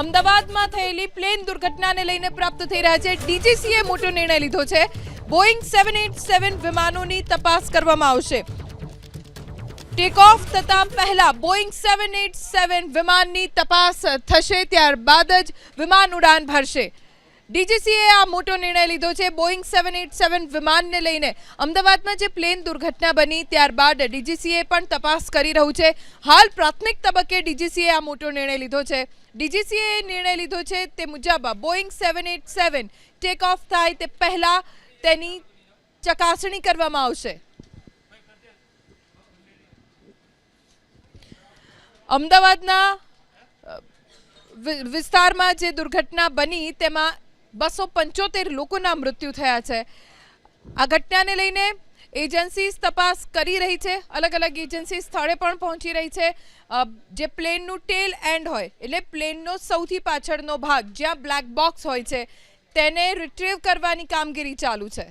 અમદાવાદમાં થયેલી પ્લેન દુર્ઘટનાને લઈને પ્રાપ્ત થઈ રહ્યા છે. ડીજીસીએ મોટો નિર્ણય લીધો છે. બોઈંગ સેવન એટ સેવન વિમાનોની તપાસ કરવામાં આવશે. ટેક ઓફ થતા પહેલા બોઈંગ સેવન એટ સેવન વિમાનની તપાસ થશે, ત્યારબાદ જ વિમાન ઉડાન ભરશે. ડીજીસીએ આ મોટો નિર્ણય લીધો છે. બોઈંગ સેવન એટ સેવન વિમાનને લઈને અમદાવાદમાં જે પ્લેન દુર્ઘટના બની, ત્યારબાદ ડીજીસીએ પણ તપાસ કરી રહ્યું છે. હાલ પ્રાથમિક તબક્કે ડીજીસીએ આ મોટો નિર્ણય લીધો છે. ડીજીસીએ નિર્ણય લીધો છે તે મુજબ Boeing seven eight seven take off થાય તે પહેલાં તેની ચકાસણી કરવામાં આવશે. અમદાવાદના વિસ્તારમાં જે દુર્ઘટના બની તેમાં બસો પંચોતેર લોકોના મૃત્યુ થયા છે. આ ઘટનાને લઈને એજન્સીસ તપાસ કરી રહી છે. અલગ અલગ એજન્સી સ્થળે પણ પહોંચી રહી છે. જે પ્લેનનું ટેલ એન્ડ હોય, એટલે પ્લેનનો સૌથી પાછળનો ભાગ, જ્યાં બ્લેક બોક્સ હોય છે, તેને રિટ્રીવ કરવાની કામગીરી ચાલુ છે.